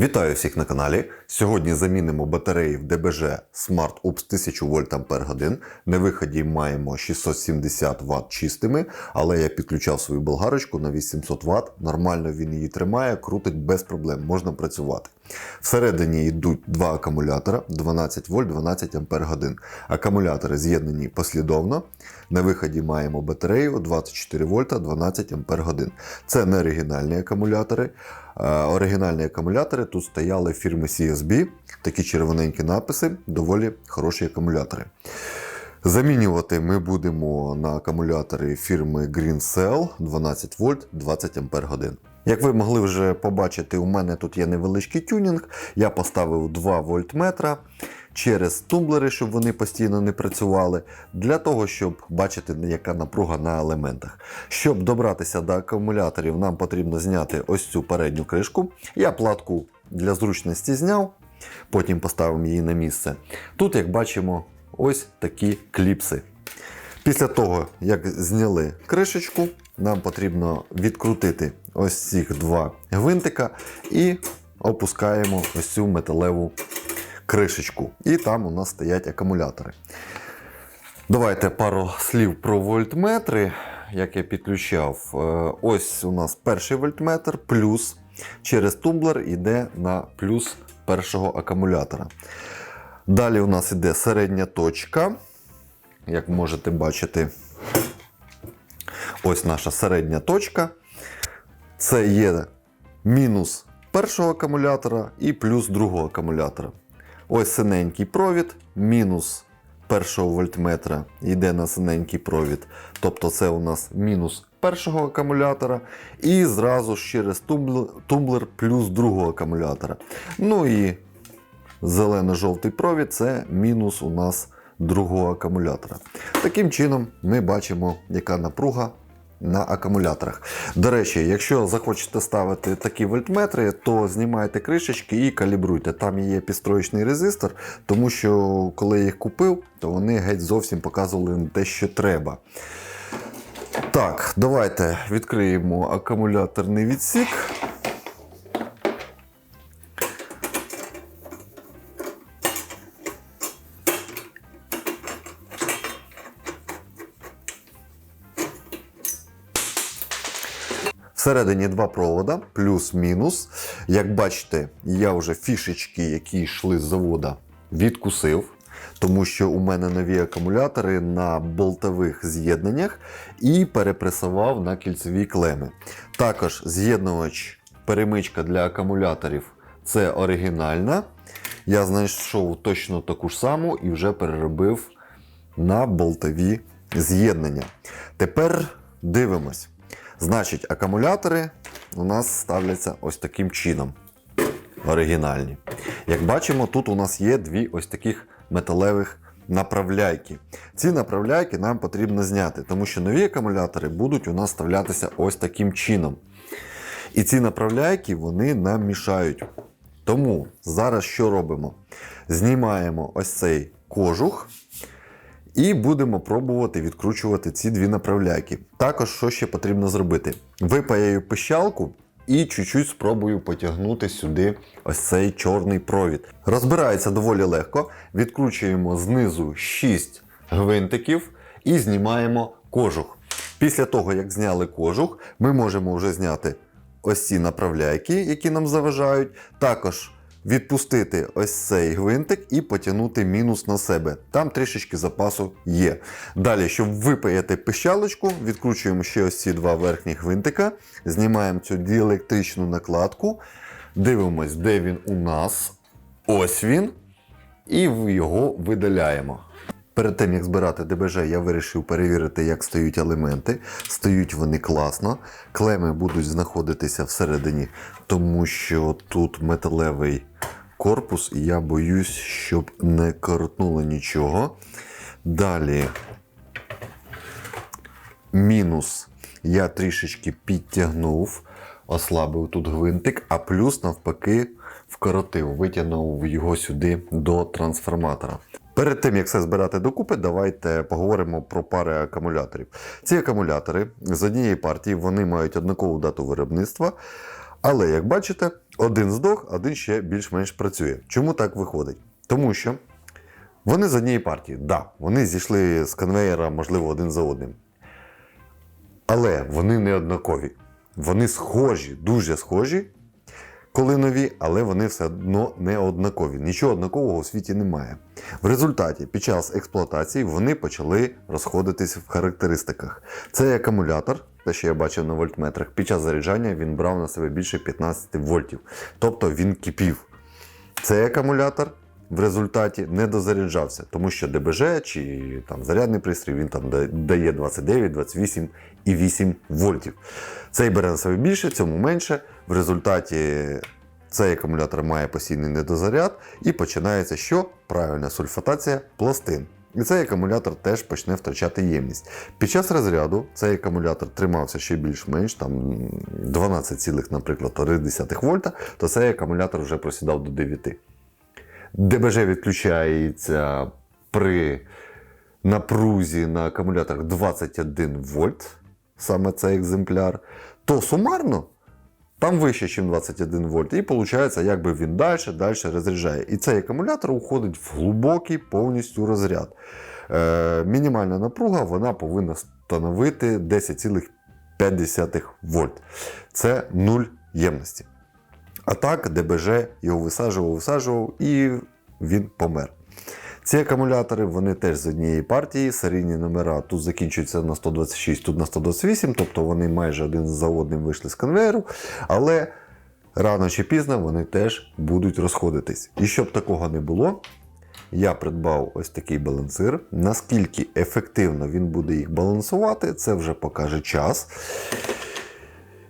Вітаю всіх на каналі. Сьогодні замінимо батареї в ДБЖ Smart Ops 1000 вольт ампер годин. На виході маємо 670 Вт чистими, але я підключав свою болгарочку на 800 Вт. Нормально він її тримає, крутить без проблем, можна працювати. Всередині йдуть два акумулятора 12 вольт 12 ампер. Акумулятори з'єднані послідовно. На виході маємо батарею 24 вольта 12 ампер. Це не оригінальні акумулятори. Е, Оригінальні акумулятори тут стояли фірми CSB, такі червоненькі написи, доволі хороші акумулятори. Замінювати ми будемо на акумулятори фірми GreenCell 12 вольт 20 ампер годин. Як ви могли вже побачити, у мене тут є невеличкий тюнінг. Я поставив 2 вольтметра через тумблери, щоб вони постійно не працювали, для того, щоб бачити, яка напруга на елементах. Щоб добратися до акумуляторів, нам потрібно зняти ось цю передню кришку. Я платку для зручності зняв, потім поставимо її на місце. Тут, як бачимо, ось такі кліпси. Після того, як зняли кришечку, нам потрібно відкрутити ось цих два гвинтика і опускаємо ось цю металеву кришечку. І там у нас стоять акумулятори. Давайте пару слів про вольтметри, як я підключав. Е, Ось у нас перший вольтметр, плюс через тумблер йде на плюс першого акумулятора. Далі у нас йде середня точка. Як можете бачити, ось наша середня точка. Це є мінус першого акумулятора і плюс другого акумулятора. Ось синенький провід, мінус першого вольтметра йде на синенький провід. Тобто це у нас мінус першого акумулятора. І зразу ж через тумблер, плюс другого акумулятора. Ну і зелено-жовтий провід це мінус у нас другого акумулятора. Таким чином ми бачимо, яка напруга на акумуляторах. До речі, якщо захочете ставити такі вольтметри, то знімайте кришечки і калібруйте. Там є підстроєчний резистор, тому що коли я їх купив, то вони геть зовсім показували те, що треба. Так, давайте відкриємо акумуляторний відсік. Всередині два провода, плюс-мінус. Як бачите, я вже фішечки, які йшли з завода, відкусив. Тому що у мене нові акумулятори на болтових з'єднаннях і перепресував на кільцеві клеми. Також з'єднувач, перемичка для акумуляторів це оригінальна. Я знайшов точно таку ж саму і вже переробив на болтові з'єднання. Тепер дивимось. Значить, акумулятори у нас ставляться ось таким чином. Оригінальні. Як бачимо, тут у нас є дві ось таких металевих направляйки. Ці направляйки нам потрібно зняти, тому що нові акумулятори будуть у нас ставлятися ось таким чином. І ці направляйки вони нам мішають. Тому зараз що робимо? Знімаємо ось цей кожух. І будемо пробувати відкручувати ці дві направляйки. Також, що ще потрібно зробити? Випаяю пищалку і чуть-чуть спробую потягнути сюди ось цей чорний провід. Розбирається доволі легко. Відкручуємо знизу 6 гвинтиків і знімаємо кожух. Після того, як зняли кожух, ми можемо вже зняти ось ці направляйки, які нам заважають. Також відпустити ось цей гвинтик і потягнути мінус на себе. Там трішечки запасу є. Далі, щоб випаяти пищалочку, відкручуємо ще ось ці два верхні гвинтика, знімаємо цю діелектричну накладку, дивимось, де він у нас. Ось він. І його видаляємо. Перед тим як збирати ДБЖ, я вирішив перевірити, як стають елементи. Стають вони класно. Клеми будуть знаходитися всередині, тому що тут металевий корпус, і я боюсь, щоб не коротнуло нічого. Далі мінус я трішечки підтягнув, ослабив тут гвинтик, а плюс навпаки вкоротив, витягнув його сюди до трансформатора. Перед тим, як все збирати докупи, давайте поговоримо про пари акумуляторів. Ці акумулятори з однієї партії вони мають однакову дату виробництва, Але як бачите, один здох, один ще більш-менш працює. Чому так виходить? Тому що вони з однієї партії. Да, вони зійшли з конвеєра, можливо, один за одним. Але вони не однакові. Вони схожі, дуже схожі, коли нові, але вони все одно не однакові. Нічого однакового у світі немає. В результаті, під час експлуатації, вони почали розходитись в характеристиках. Цей акумулятор, те, що я бачив на вольтметрах, під час заряджання він брав на себе більше 15 вольтів. Тобто він кипів. Цей акумулятор в результаті не дозаряджався, тому що ДБЖ чи там зарядний пристрій він там дає 29, 28 і 8 вольтів. Цей бере на себе більше, цьому менше. В результаті цей акумулятор має постійний недозаряд і починається що? Правильна сульфатація пластин. І цей акумулятор теж почне втрачати ємність. Під час розряду цей акумулятор тримався ще більш-менш, там 12, наприклад, 1,3 вольта, то цей акумулятор вже просідав до 9. ДБЖ відключається при напрузі на акумуляторах 21 вольт, саме цей екземпляр, то сумарно там вище, ніж 21 вольт. І виходить, якби він далі, далі розряджає. І цей акумулятор уходить в глибокий повністю розряд. Е, мінімальна напруга вона повинна становити 10,5 вольт. Це нуль ємності. А так ДБЖ його висаджував, висаджував і він помер. Ці акумулятори вони теж з однієї партії, серійні номера тут закінчуються на 126, тут на 128, тобто вони майже один за одним вийшли з конвейеру, але рано чи пізно вони теж будуть розходитись. І щоб такого не було, я придбав ось такий балансир. Наскільки ефективно він буде їх балансувати, це вже покаже час.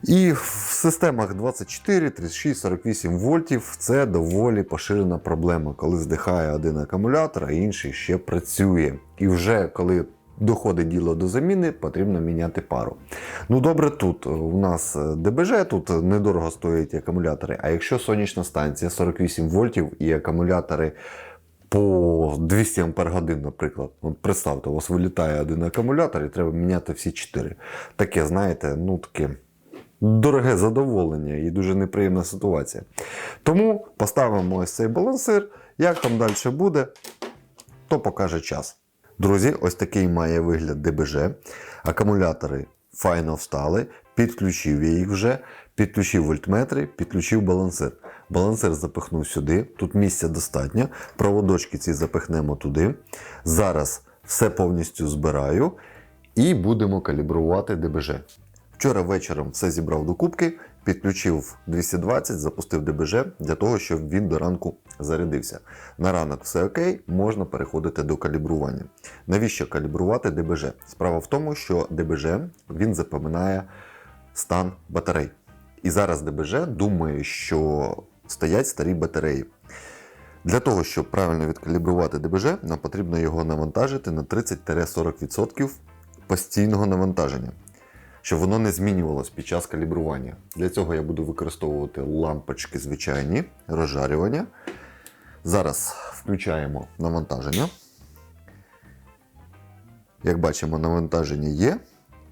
І в системах 24, 36, 48 вольтів це доволі поширена проблема, коли здихає один акумулятор, а інший ще працює. І вже коли доходить діло до заміни, потрібно міняти пару. Ну добре, тут у нас ДБЖ, тут недорого стоять акумулятори. А якщо сонячна станція 48 вольтів і акумулятори по 200 Ампер годин, наприклад. От представте, у вас вилітає один акумулятор і треба міняти всі 4. Таке, знаєте, ну таке дороге задоволення і дуже неприємна ситуація. Тому поставимо ось цей балансир. Як там далі буде, то покаже час. Друзі, ось такий має вигляд ДБЖ. Акумулятори файно встали, підключив я їх вже, підключив вольтметри, підключив балансир. Балансир запихнув сюди, тут місця достатньо. Проводочки ці запихнемо туди. Зараз все повністю збираю і будемо калібрувати ДБЖ. Вчора вечором все зібрав до кубки, підключив 220, запустив ДБЖ для того, щоб він до ранку зарядився. На ранок все окей, можна переходити до калібрування. Навіщо калібрувати ДБЖ? Справа в тому, що ДБЖ він запоминає стан батарей. І зараз ДБЖ думає, що стоять старі батареї. Для того, щоб правильно відкалібрувати ДБЖ, нам потрібно його навантажити на 30-40% постійного навантаження, щоб воно не змінювалось під час калібрування. Для цього я буду використовувати лампочки звичайні, розжарювання. Зараз включаємо навантаження. Як бачимо, навантаження є,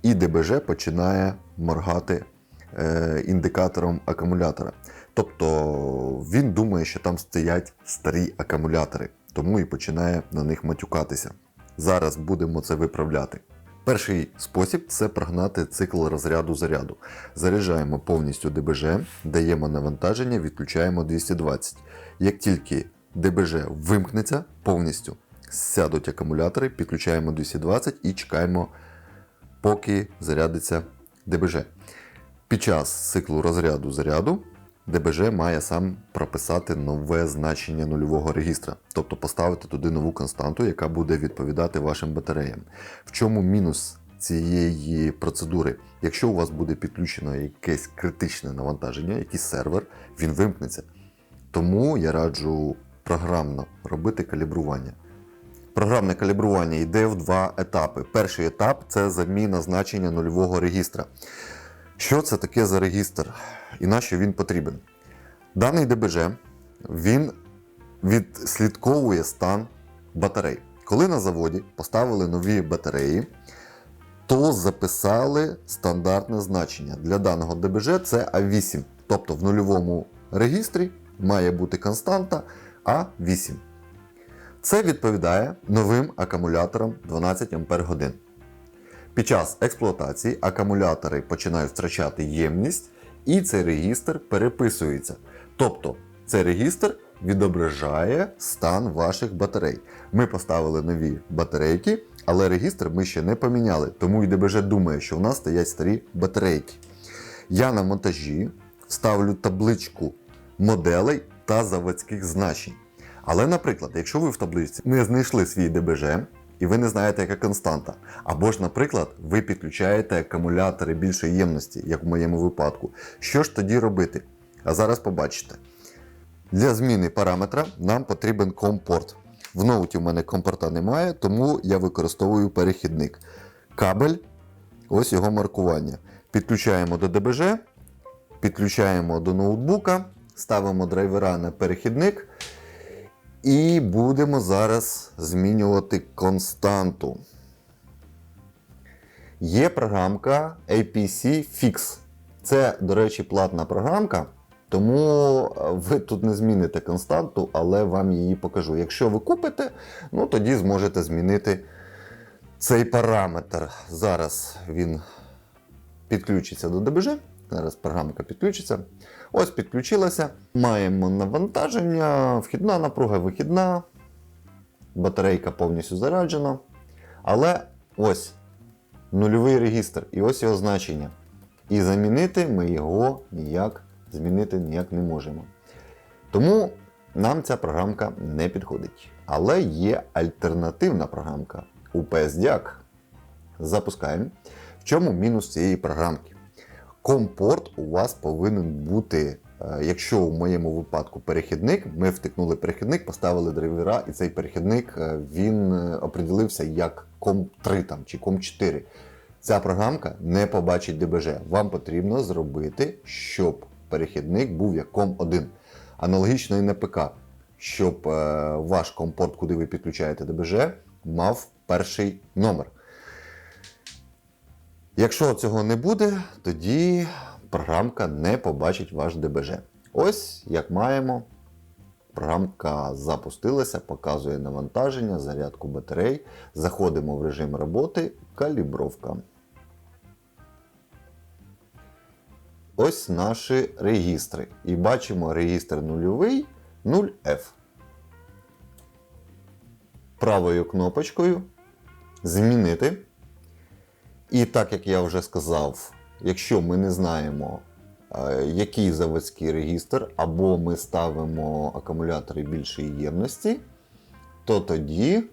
і ДБЖ починає моргати е, індикатором акумулятора. Тобто він думає, що там стоять старі акумулятори, тому і починає на них матюкатися. Зараз будемо це виправляти. Перший спосіб це прогнати цикл розряду заряду. Заряджаємо повністю ДБЖ, даємо навантаження, відключаємо 220. Як тільки ДБЖ вимкнеться повністю, сядуть акумулятори, підключаємо 220 і чекаємо, поки зарядиться ДБЖ. Під час циклу розряду заряду ДБЖ має сам прописати нове значення нульового регістра, тобто поставити туди нову константу, яка буде відповідати вашим батареям. В чому мінус цієї процедури? Якщо у вас буде підключено якесь критичне навантаження, якийсь сервер, він вимкнеться. Тому я раджу програмно робити калібрування. Програмне калібрування йде в два етапи. Перший етап це заміна значення нульового регістра. Що це таке за регістр і на що він потрібен? Даний ДБЖ він відслідковує стан батарей. Коли на заводі поставили нові батареї, то записали стандартне значення. Для даного ДБЖ це А8. Тобто в нульовому регістрі має бути константа А8. Це відповідає новим акумуляторам 12 Ах. Під час експлуатації акумулятори починають втрачати ємність, і цей регістр переписується. Тобто цей регістр відображає стан ваших батарей. Ми поставили нові батарейки, але регістр ми ще не поміняли, тому і ДБЖ думає, що в нас стоять старі батарейки. Я на монтажі ставлю табличку моделей та заводських значень. Але, наприклад, якщо ви в таблиці не знайшли свій ДБЖ, і ви не знаєте, яка константа. Або ж, наприклад, ви підключаєте акумулятори більшої ємності, як в моєму випадку. Що ж тоді робити? А зараз побачите. Для зміни параметра нам потрібен компорт. В ноуті в мене компорта немає, тому я використовую перехідник. Кабель, ось його маркування. Підключаємо до ДБЖ, підключаємо до ноутбука, ставимо драйвера на перехідник. І будемо зараз змінювати константу. Є програмка APC Fix. Це, до речі, платна програмка, тому е, ви тут не зміните константу, але вам її покажу. Якщо ви купите, ну тоді зможете змінити цей параметр. Зараз він підключиться до ДБЖ. Зараз програмка підключиться. Ось підключилася. Маємо навантаження, вхідна напруга, вихідна. Батарейка повністю заряджена. Але ось нульовий регістр і ось його значення. І замінити ми його ніяк змінити ніяк не можемо. Тому нам ця програмка не підходить. Але є альтернативна програмка UPS-DIAC. Запускаємо. В чому мінус цієї програмки? Компорт у вас повинен бути, е, якщо у моєму випадку перехідник, ми втикнули перехідник, поставили драйвера, і цей перехідник е, він е, оприділився як COM3 там, чи COM4. Ця програмка не побачить ДБЖ. Вам потрібно зробити, щоб перехідник був як COM1. Аналогічно і на ПК, щоб ваш компорт, куди ви підключаєте ДБЖ, мав перший номер. Якщо цього не буде, тоді програмка не побачить ваш ДБЖ. Ось як маємо. Програмка запустилася, показує навантаження, зарядку батарей. Заходимо в режим роботи, калібровка. Ось наші регістри. І бачимо регістр нульовий 0F. Правою кнопочкою Змінити. І так як я вже сказав, якщо ми не знаємо, е, який заводський регістр, або ми ставимо акумулятори більшої ємності, то тоді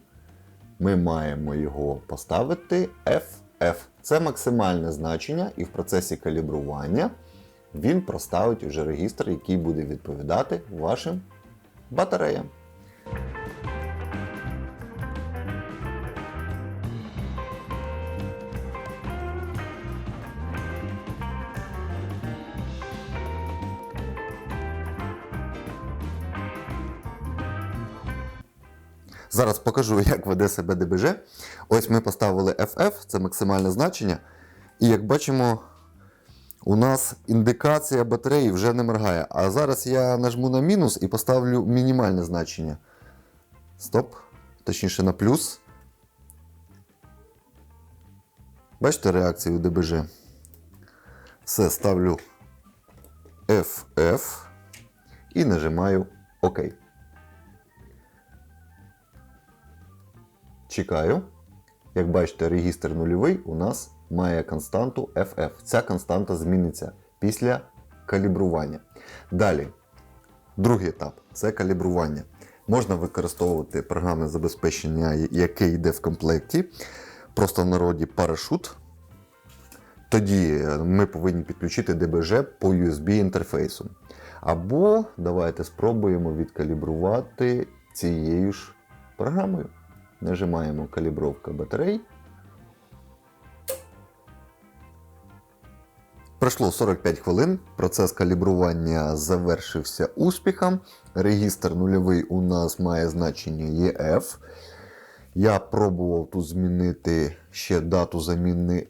ми маємо його поставити FF. Це максимальне значення, і в процесі калібрування він проставить уже регістр, який буде відповідати вашим батареям. Зараз покажу, як веде себе ДБЖ. Ось ми поставили FF, це максимальне значення. І як бачимо, у нас індикація батареї вже не моргає. А зараз я нажму на мінус і поставлю мінімальне значення. Стоп. Точніше на плюс. Бачите реакцію ДБЖ? Все, ставлю FF і нажимаю ОК. Чекаю. Як бачите, регістр нульовий у нас має константу FF. Ця константа зміниться після калібрування. Далі, другий етап це калібрування. Можна використовувати програмне забезпечення, яке йде в комплекті. Просто в народі парашут. Тоді ми повинні підключити ДБЖ по USB інтерфейсу. Або давайте спробуємо відкалібрувати цією ж програмою. Нажимаємо калібровка батарей. Пройшло 45 хвилин. Процес калібрування завершився успіхом. Регістр нульовий у нас має значення EF. Я пробував тут змінити ще дату заміни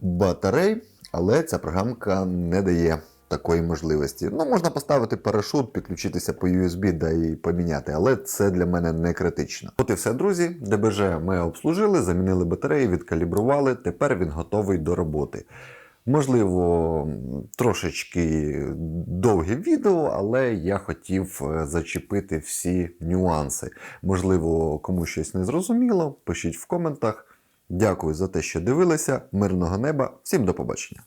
батарей, але ця програмка не дає такої можливості. Ну, можна поставити парашут, підключитися по USB да і поміняти, але це для мене не критично. От і все, друзі. ДБЖ ми обслужили, замінили батареї, відкалібрували. Тепер він готовий до роботи. Можливо, трошечки довге відео, але я хотів е, зачепити всі нюанси. Можливо, комусь щось не зрозуміло. Пишіть в коментах. Дякую за те, що дивилися. Мирного неба. Всім до побачення.